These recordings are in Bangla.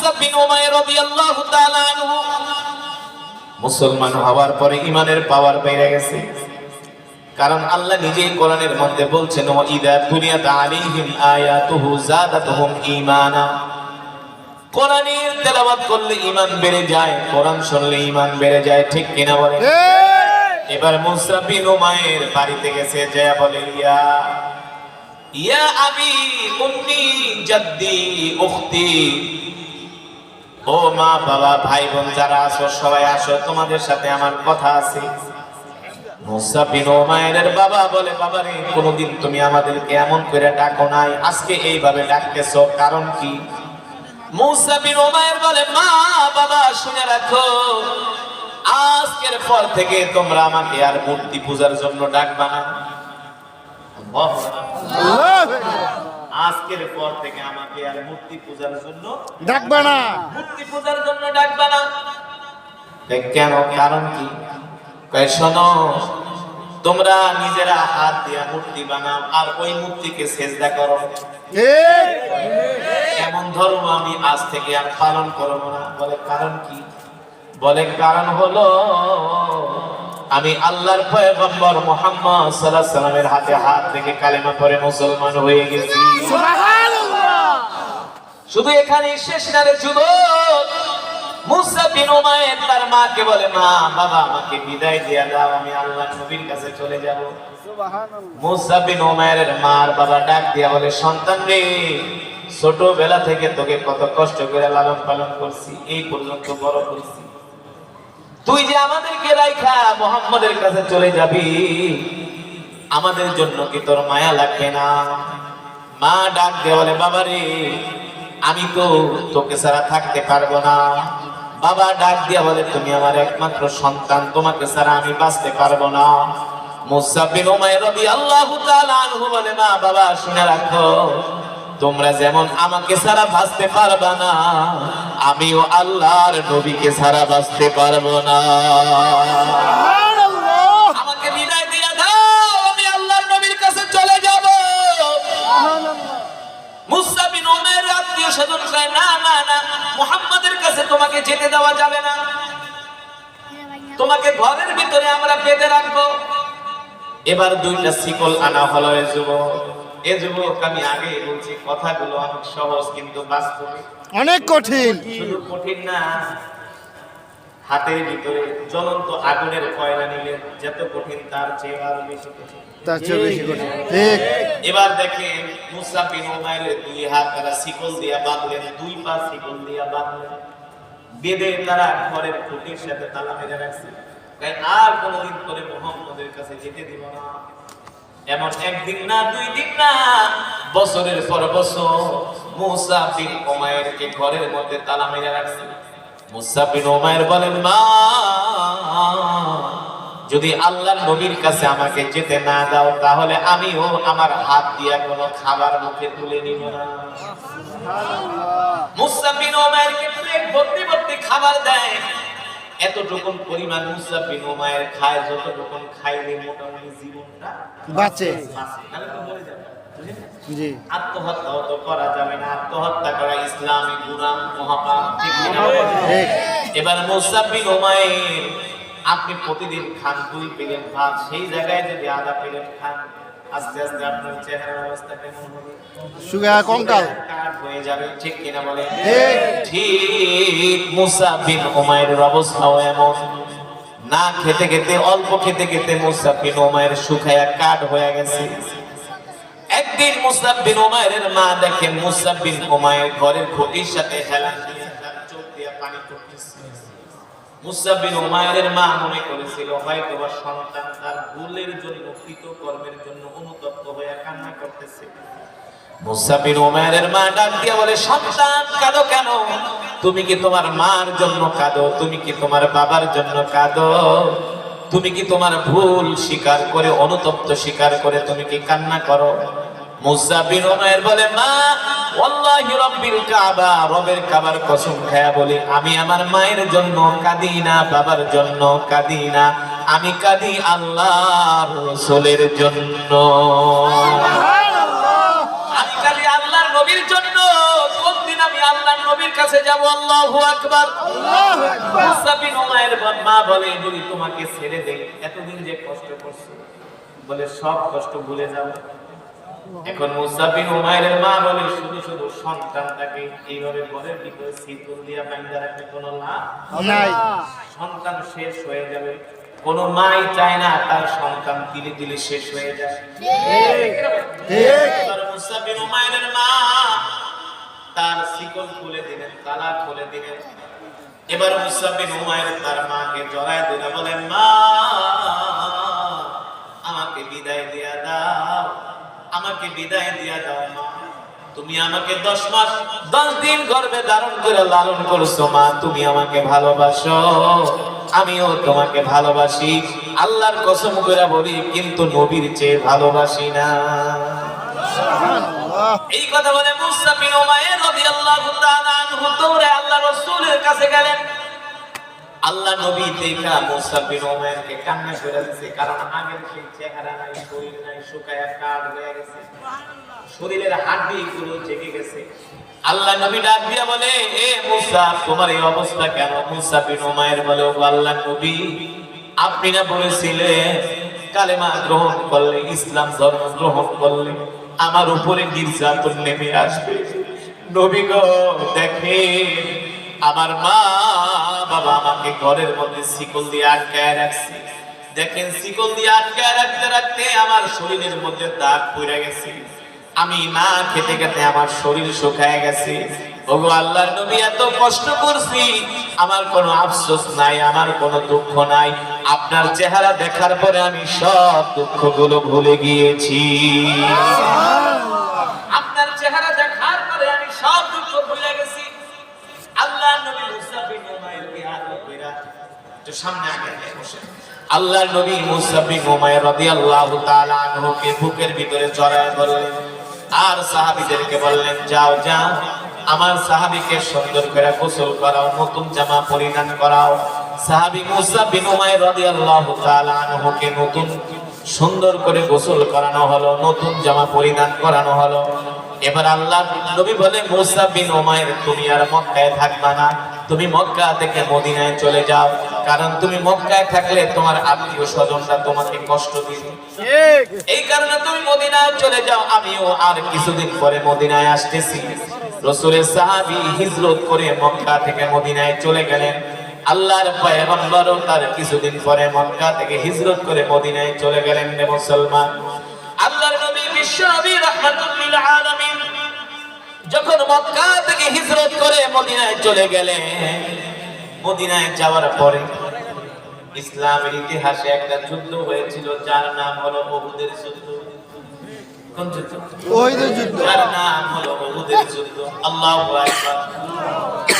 মুসআব বিন উমাইর রাদিয়াল্লাহু তাআলা আনহু। মুসলমান হওয়ার পরে ইমানের পাওয়ার বেড়ে গেছে। কারণ আল্লাহ নিজেই কোরআনের মধ্যে বলছেন ও ইদা দুনিয়াত আলাইহিম আয়াতুহু ঈমানা। কোরআনের তেলাওয়াত করলে ঈমান বেড়ে যায় কোরআন শুনলে ঈমান বেড়ে যায় ঠিক কিনা বলে এবার মুসা বিন উমাইর বাড়িতে গেছে জয়া বলে ইয়া ইয়া আবি উম্মি জাদ্দি উখতি। ও মা, বাবা, ভাই, বোন, যারা আছো, সবাই আসো, তোমাদের সাথে আমার কথা আছে। মুসা বিন বাবা বলে বাবা রে কোনোদিন তুমি আমাদেরকে এমন করে ডাকো নাই, আজকে এইভাবে কারণ বলে, মা, বাবা, শুনে রাখো, আজকের পর থেকে তোমরা আমাকে আর মূর্তি পূজার জন্য ডাকবা না। আজকের পর থেকে আমাকে আর মূর্তি পূজার জন্য ডাকবে না। মূর্তি পূজার জন্য ডাকবা না। কেন কারণ কি? শোনো তোমরা নিজেরা হাত দিয়া মূর্তি বানাও আর ওই মূর্তিকে সেজদা করো। এমন ধর্ম আমি আজ থেকে আর পালন করব না। বলে কারণ কি? বলে কারণ হলো আমি আল্লাহর পয়গম্বর মোহাম্মদ সাল্লাল্লাহু আলাইহি সাল্লামের হাতে হাত রেখে কালেমা পড়ে মুসলমান হয়ে গেছি। শুধু এখানে শেষ না রে যুবক। মুসা বিন উমাইর তার মাকে বলে মা বাবা আমাকে বিদায় দিয়া দাও আমি আল্লাহর নবীর কাছে চলে যাব। মুসা বিন উমাইরের মার বাবা ডাক দিয়া বলে সন্তান রে ছোটবেলা থেকে তোকে কত কষ্ট করে লালন পালন করছি এই পর্যন্ত বড় করছি। তুই যে আমাদেরকে রাইখা, মোহাম্মদের কাছে চলে যাবি। আমাদের জন্য কি তোর মায়া লাগবে না? মা ডাক দিয়ে বলে বাবা রে আমি তো তোকে ছাড়া থাকতে পারব না। বাবা ডাক দিয়া বলে, তুমি আমার একমাত্র সন্তান, তোমাকে ছাড়া আমি বাঁচতে পারব না। মুসা বিন উমাইর রাদিয়াল্লাহু তাআলা আনহু বলে, মা, বাবা, শুনে রাখো। তোমরা যেমন আমাকে সারা বাঁচতে পারবা না আমিও আল্লাহর নবীকে ছাড়া বাঁচতে পারব না। আমাকে বিদায় দিয়ে দাও আমি আল্লাহর নবীর কাছে চলে যাব। মুসা বিন উমাইর আত্মীয় স্বজন না না না মুহাম্মাদের কাছে তোমাকে যেতে দেওয়া যাবে না। তোমাকে ঘরের ভিতরে আমরা বেঁধে রাখব। এবার দুইটা শিকল আনা হলো যুবক। এ যুবক আমি আগে বলছি কথাগুলো অনেক সহজ কিন্তু বাস্তবে। অনেক কঠিন। শুধু কঠিন না হাতের ভিতরে জ্বলন্ত আগুনের কয়লা নিলে যত কঠিন তার চেয়ে আরও বেশি কঠিন। তার চেয়ে বেশি কঠিন। ঠিক। এবার দেখেন মুসা বিন উমাইরের দুই হাত তারা শিকল দিয়া বাঁধলেন দুই পা শিকল দিয়া বাঁধলেন। বেঁধে তারা ঘরের খুঁটির সাথে তালা মেরে রাখছে। তাই আর কোনোদিন করে মোহাম্মদের কাছে যেতে দিব না। এমন একদিন না দুই দিন না বছরের পর বছর মুসা বিন উমাইরকে ঘরের মধ্যে তালা মেরে রাখছে। মুসা বিন উমাইর বলেন মা যদি আল্লাহর নবীর কাছে আমাকে যেতে না দাও তাহলে আমিও আমার হাত দিয়া কোনো খাবার মুখে তুলে নিব না। মুসা বিন উমাইরকে প্লেট ভর্তি ভর্তি খাবার দেয়। এতটুকুন পরিমাণ মুসা বিন খায় যতটুকুন খাইলে মোটামুটি জীবনটা বাঁচে। বাঁচে। তো মরে যাবে জি। আত্মহত্যাও তো করা যাবে না আত্মহত্যা করা ইসলামী গুনাহ মহাপাপ ঠিক এবার মুসা বিন আপনি প্রতিদিন খান দুই পেলেন ভাত সেই জায়গায় যদি আধা প্লেট খান আস্তে আস্তে আপনার চেহারার অবস্থা কেমন হবে? কঙ্কাল। কাঠ হয়ে যাবে ঠিক কিনা বলে ঠিক। মুসা বিন উমাইরের অবস্থাও এমন। না খেতে খেতে অল্প খেতে খেতে মুসা বিন উমাইর শুকায়া কাঠ হয়ে গেছে। একদিন মুসা বিন উমাইরের মা দেখেন মুসা বিন উমাইর ঘরের খুঁটির সাথে হেলান দিয়ে তার চোখ দিয়ে পানি পড়তেছে মা মনে করেছিল সন্তান তার ভুলের জন্য কর্মের জন্য অনুতপ্ত কান্না করতেছে। মা বলে, সন্তান, কাঁদো কেন? তুমি কি তোমার মার জন্য কাঁদো? তুমি কি তোমার বাবার জন্য কাঁদো? তুমি কি তোমার ভুল স্বীকার করে, অনুতপ্ত স্বীকার করে তুমি কি কান্না করো? মুসা বিন উমাইর বলে মা ওয়াল্লাহি রাব্বিল কাবা। রবের কাবার কসম খায়া বলি আমি আমার মায়ের জন্য কাঁদি না বাবার জন্য কাঁদি না। আমি কাঁদি আল্লাহর রাসূলের জন্য। আমি খালি আল্লাহর নবীর জন্য। কোন দিন আমি আল্লাহর নবীর কাছে যাব? আল্লাহু আকবার। মুসা বিন উমাইর মা বলে যদি তোমাকে ছেড়ে দেই এতদিন যে কষ্ট করছ বলে সব কষ্ট ভুলে যাও এখন মুসা বিন উমাইরের মা বলে শুধু শুধু সন্তানটাকে এইভাবে ঘরের ভিতরে শীতল দিয়া বাইন্দা রাখতে কোনো লাভ নাই। সন্তান শেষ হয়ে যাবে। কোন মাই চায় না তার সন্তান দিলে দিলে শেষ হয়ে যায়। ঠিক। এবার মুসা বিন উমাইরের মা তার শিকল খুলে দিলেন তালা খুলে দিলেন। এবার মুসা বিন উমাইর তার মাকে জড়ায় দিলে বলেন মা আমাকে বিদায় দিয়া দাও মা। তুমি আমাকে দশ মাস দশ দিন গর্ভে ধারণ করে লালন করছ মা। তুমি আমাকে ভালোবাসো। আমিও তোমাকে ভালোবাসি। আল্লাহর কসম করে বলি কিন্তু নবীর চেয়ে ভালোবাসি না। এই কথা বলে মুসা বিন উমাইর রাদিয়াল্লাহু তাআলা আনহু দৌড়ে আল্লাহ রাসূলের কাছে গেলেন। আল্লাহ নবী দেখা মুসা বিন উমাইরকে কান্না করে দিয়েছে কারণ আগের সেই চেহারা নাই শরীর নাই শুকায়া কাঠ হয়ে গেছে। শরীরের হাড্ডি গুলো জেগে গেছে। আল্লাহ নবী ডাক দিয়া বলে এ মুসা তোমার এই অবস্থা কেন? মুসা বিন উমাইর বলে ও আল্লাহ নবী আপনি না বলেছিলেন কালেমা গ্রহণ করলে ইসলাম ধর্ম গ্রহণ করলে আমার উপরে নির্যাতন নেমে আসবে। নবী গো দেখে আমার মা বাবা আমাকে ঘরের মধ্যে শিকল দিয়ে আটকায় রাখছে। দেখেন, শিকল দিয়ে আটকায় রাখতে রাখতে আমার শরীরের মধ্যে দাগ পড়ে গেছে। আমি না খেতে খেতে আমার শরীর শুকায় গেছে। ওগো আল্লাহর নবী, এত কষ্ট করছি। আমার কোনো আফসোস নাই, আমার কোনো দুঃখ নাই। আপনার চেহারা দেখার পরে আমি সব দুঃখগুলো ভুলে গিয়েছি। একটু সামনে আগে বসে। আল্লাহ নবী মুসা বিন উমাইর রাদিয়াল্লাহু তাআলা আনহুকে বুকের ভিতরে জড়ায় ধরলেন। আর সাহাবীদেরকে বললেন, যাও যাও, আমার সাহাবীকে সুন্দর করে গোসল করাও, নতুন জামা পরিধান করাও। সাহাবী মুসা বিন উমাইর রাদিয়াল্লাহু তাআলা আনহুকে নতুন, সুন্দর করে গোসল করানো হলো, নতুন জামা পরিধান করানো হলো। এবার আল্লাহ নবী বলে, মুসা বিন তুমি আর মক্কায় থাকবা না। তুমি মক্কা থেকে মদিনায় চলে যাও। কারণ তুমি মক্কায় থাকলে তোমার আত্মীয় স্বজনরা তোমাকে কষ্ট দিবে। এই কারণে তুমি মদিনায় চলে যাও আমিও আর কিছুদিন পরে মদিনায় আসতেছি। রসুলের সাহাবি হিজরত করে মক্কা থেকে মদিনায় চলে গেলেন। আল্লাহর পয়গম্বরও তার কিছুদিন পরে মক্কা থেকে হিজরত করে মদিনায় চলে গেলেন রে মুসলমান। আল্লাহর নবী বিশ্ব নবী রাহমাতুল আলামিন যখন মক্কা থেকে হিজরত করে মদিনায় চলে গেলেন মদিনায় যাওয়ার পরে ইসলামের ইতিহাসে একটা যুদ্ধ হয়েছিল যার নাম হলো বহুদের যুদ্ধ।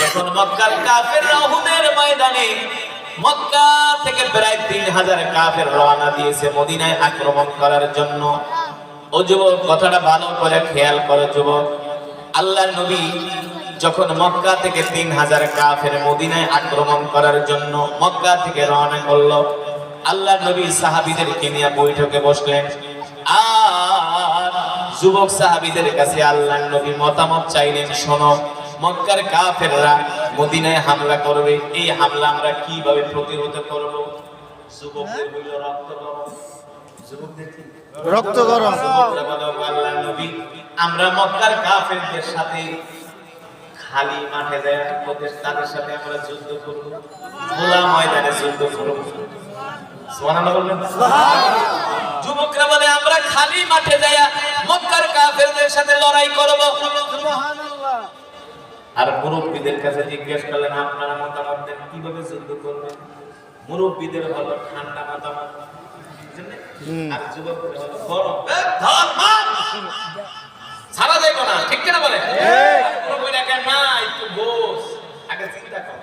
যখন মক্কার কাফেররা উহুদের ময়দানে মক্কা থেকে প্রায় তিন হাজার কাফের রওনা দিয়েছে মদিনায় আক্রমণ করার জন্য। ও যুবক কথাটা ভালো করে খেয়াল করো যুবক। আল্লাহ নবী যখন মক্কা থেকে তিন হাজার কাফের মদিনায় আক্রমণ করার জন্য মক্কা থেকে রওনা করল আল্লাহ নবী সাহাবীদেরকে নিয়ে বৈঠকে বসলেন। আর যুবক সাহাবিদের কাছে আল্লাহ নবী মতামত চাইলেন শোনো মক্কার কাফেররা মদিনায় হামলা করবে। এই হামলা আমরা কীভাবে প্রতিহত করব? যুবকদের হইল রক্ত গরম। যুবকদের রক্ত গরম। আল্লাহ নবী আমরা মক্কার কাফেরদের সাথে খালি মাঠে যায় ওদের তাদের সাথে আমরা যুদ্ধ করব খোলা ময়দানে যুদ্ধ করব। সুবহানাল্লাহ বলবেন? যুবকরা বলে আমরা খালি মাঠে যায়া মক্কার কাফেরদের সাথে লড়াই করব। আর মুরব্বীদের কাছে জিজ্ঞেস করলেন আপনারা মতামত দেন কীভাবে যুদ্ধ করবেন? মুরব্বীদের হলো ঠান্ডা মতামত। আর যুবকদের হলো গরম! ছাড়া যাইব না ঠিক কিনা বলে মুরব্বীরা কেন না একটু বস। আগে চিন্তা কর।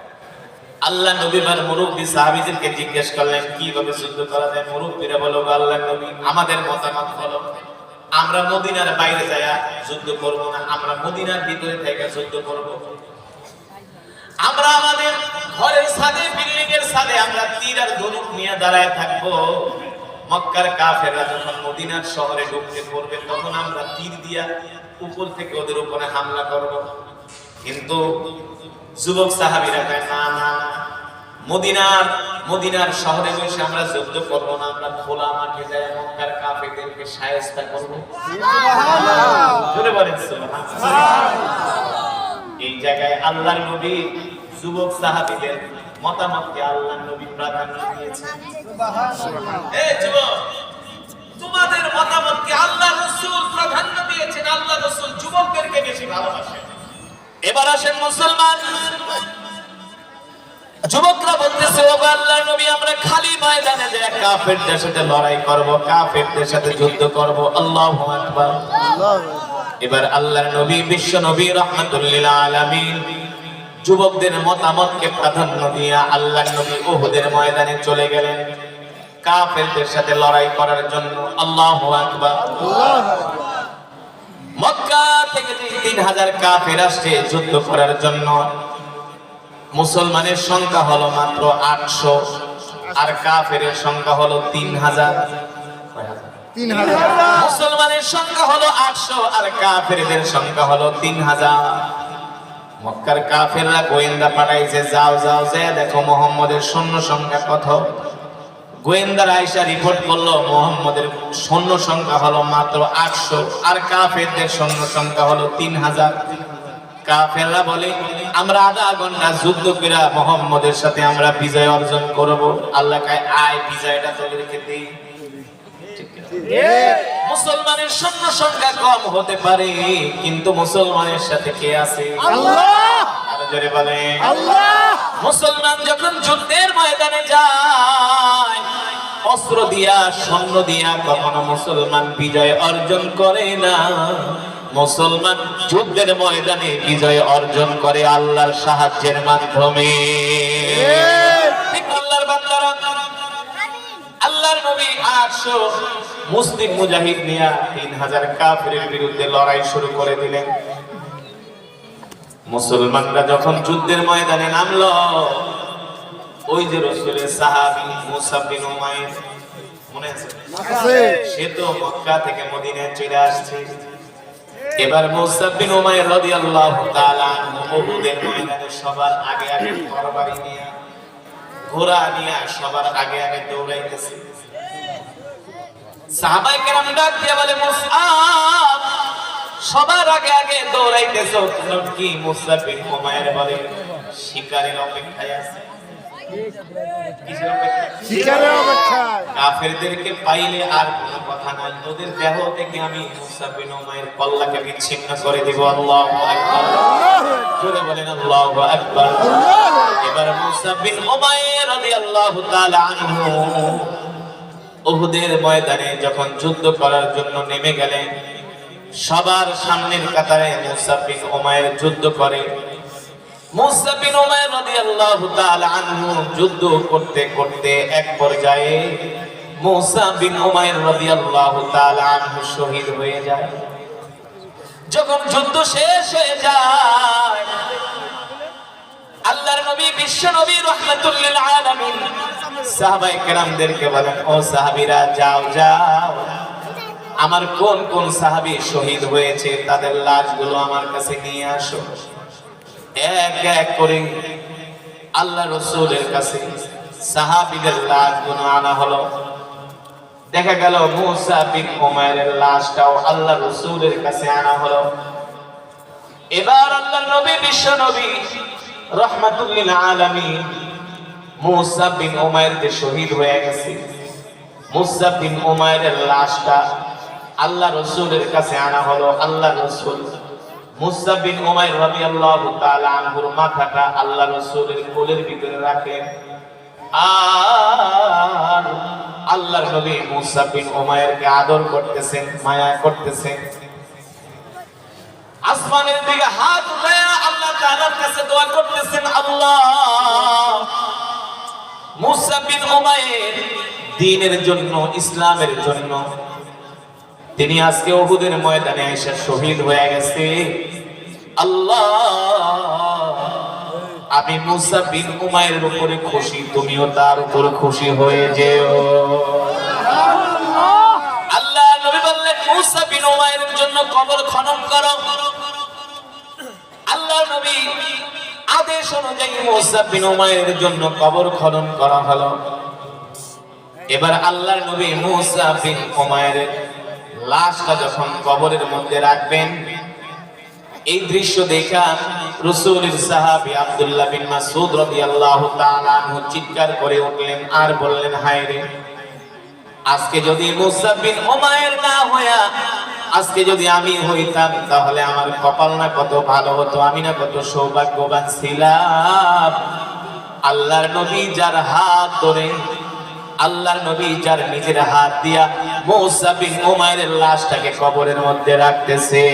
আল্লাহ নবীবার মুরব্বী সাহাবীদেরকে জিজ্ঞেস করলেন কীভাবে যুদ্ধ করা যায়? মুরব্বীরা বলো আল্লাহ নবী আমাদের মতামত হলো আমরা মদিনার বাইরে যায়া যুদ্ধ করব না আমরা মদিনার ভিতরে থেকে যুদ্ধ করব। আমরা আমাদের ঘরের ছাদে বিল্ডিং এর ছাদে আমরা তীর আর ধনুক নিয়ে দাঁড়ায় থাকব। মক্কার কাফেররা যখন মদিনার শহরে ঢুকতে পড়বে তখন আমরা তীর দিয়া উপর থেকে ওদের উপরে হামলা করব। কিন্তু যুবক সাহাবীরা কয় না না মদিনার মদিনার শহরে বসে আমরা যুদ্ধ করব না। আমরা খোলা মাঠে যাই মক্কার কাফেরদেরকে শায়েস্তা করব। জোরে বলেন সুবহানাল্লাহ। এই জায়গায় আল্লাহর নবী যুবক সাহাবীদের মতামতকে আল্লাহর নবী প্রাধান্য দিয়েছেন। তোমাদের মতামতকে আল্লাহ রসুল প্রাধান্য দিয়েছেন আল্লাহ রসুল যুবকদেরকে বেশি ভালোবাসেন। এবার আসেন মুসলমান। যুবকরা বলতেছে ও গো আল্লাহর নবী আমরা খালি ময়দানে যে কাফেরদের সাথে লড়াই করব কাফেরদের সাথে যুদ্ধ করব আল্লাহু আকবার। এবার আল্লাহর নবী বিশ্ব নবী রহমাতুল্লিল আলামিন যুবকদের মতামতকে প্রাধান্য দিয়ে আল্লাহ নবী উহুদের ময়দানে চলে গেলেন। কাফেরদের সাথে লড়াই করার জন্য আল্লাহু আকবার। মক্কা থেকে যে তিন হাজার কাফের আসছে যুদ্ধ করার জন্য মুসলমানের সংখ্যা হলো মাত্র আটশো আর কাফের সংখ্যা হলো তিন হাজার। তিন হাজার। মুসলমানের সংখ্যা হলো আটশো আর কাফেরদের সংখ্যা হলো তিন হাজার। মক্কার কাফেররা গোয়েন্দা পাঠাইছে, যাও যাও, যে দেখো মোহাম্মদের সৈন্য সংখ্যা কত। গোয়েন্দার আয়সা রিপোর্ট করল, মোহাম্মদের সৈন্য সংখ্যা হলো মাত্র আটশো, আর কাফেরদের সৈন্য সংখ্যা হলো তিন হাজার। কাফেররা বলে, আমরা আধা ঘণ্টা যুদ্ধ করে মোহাম্মদের সাথে আমরা বিজয় অর্জন করব। আল্লাহ কায়, আয়, বিজয়টা তোদেরকে দিই। মুসলমানের সৈন্য সংখ্যা কম হতে পারে কিন্তু মুসলমানের সাথে কে আছে? জোরে বলে মুসলমান যখন যুদ্ধের ময়দানে যায় অস্ত্র দিয়া সৈন্য দিয়া কখনো মুসলমান বিজয় অর্জন করে না। মুসলমান যুদ্ধের ময়দানে বিজয় অর্জন করে আল্লাহর সাহায্যের মাধ্যমে। ঠিক আল্লাহর বান্দারা আল্লাহর নবী আটশো মুসলিম মুজাহিদ নিয়া তিন হাজার কাফিরের বিরুদ্ধে লড়াই শুরু করে দিলেন। মুসলমানরা যখন যুদ্ধের ময়দানে নামলো ওই যে রসুলের সাহাবি মুসা বিন উমাইর মনে আছে? আছে। সে তো মক্কা থেকে মদিনায় চলে আসছে। এবার মুসা বিন উমাইর রাদিয়াল্লাহু তাআলা উহুদের ময়দানে সবার আগে আগে তরবারি নিয়ে ঘোড়া নিয়ে সবার আগে আগে দৌড়াইতেছে। সাহাবায়ে কেরাম ডাক দিয়ে বলে মুসআব সবার আগে আগে দৌড়াইতেছো কারণ কি মুসা বিন বলে শিকারের অপেক্ষায় আছে। কিসের অপেক্ষায়? শিকারের অপেক্ষায়। কাফেরদেরকে পাইলে আর কোনো কথা নাই। ওদের দেহ থেকে আমি মুসা বিন উমাইর কল্লাকে বিচ্ছিন্ন করে দিব। আল্লাহু আকবার। জোরে বলেন আল্লাহু আকবার। এবার মুসা বিন উমাইর রাদিয়াল্লাহু তাআলা আনহু। উহুদের ময়দানে যখন যুদ্ধ করার জন্য নেমে গেলেন, সবার সামনের কাতারে মুসা বিন উমাইর যুদ্ধ করে। মুসা বিন উমাইর রাদিয়াল্লাহু তাআলা আনহু যুদ্ধ করতে করতে এক পর্যায়ে মুসা বিন উমাইর রাদিয়াল্লাহু তাআলা আনহু শহীদ হয়ে যায়। যখন যুদ্ধ শেষ হয়ে যায় আল্লাহর নবী, বিশ্ব নবী রহমাতুল লিল আলামিন। সাহাবায়ে কেরামদেরকে বলেন, ও সাহাবীরা, যাও যাও। আমার কোন কোন সাহাবী শহীদ হয়েছে? তাদের লাশগুলো আমার কাছে নিয়ে আসো। এক এক করে আল্লাহ রসুলের কাছে সাহাবিদের লাশগুলো আনা হলো। দেখা গেল, মুসা বিন উমাইরের লাশটাও আল্লাহ রসুলের কাছে আনা হলো। এবার আল্লাহর নবী, বিশ্ব নবী রহমাতুল্লিল আলামিন মুসা বিন উমাইর যে শহীদ হয়ে গেছে। মুসা বিন উমাইরের লাশটা আল্লাহ রসুলের কাছে আনা হলো। আল্লাহ রসুল, মুসা বিন উমাইর রাদিয়াল্লাহু তাআলা আনহুর মাথাটা আল্লাহ রসুলের কোলের ভিতরে রাখেন। আর আল্লাহর নবী মুসা বিন উমাইরকে আদর করতেছেন, মায়া করতেছেন। আসমানের দিকে হাত উঠায় আল্লাহ তাআলার জন্য, ইসলামের জন্য, তিনি আজকে ময়দানে এসে শহীদ হয়ে গেছে। আল্লাহ, আমি মুসা বিন উপরে খুশি, তুমিও তার উপর খুশি হয়ে যেও। আল্লাহ নবী বললেন, মুসা বিন জন্য কবর খনন করো। নবী আদেশ অনুযায়ী বিন জন্য কবর খনন করা হলো। এবার নবী বিন লাশটা যখন কবরের মধ্যে রাখবেন, এই দৃশ্য দেখা রসুলের সাহাবী আব্দুল্লাহ বিন মাসউদ রাদিয়াল্লাহু তাআলা চিৎকার করে উঠলেন আর বললেন, হায় রে, আজকে যদি মুসা বিন উমাইর না হইয়া আজকে যদি আমি হইতাম, তাহলে আমার কপাল না কত ভালো হতো, আমি না কত সৌভাগ্যবান ছিলাম। আল্লাহর নবী যার হাত ধরে, আল্লাহর নবী যার নিজের হাত দিয়া মুসা মোমায়ের লাশটাকে কবরের মধ্যে রাখতেছে।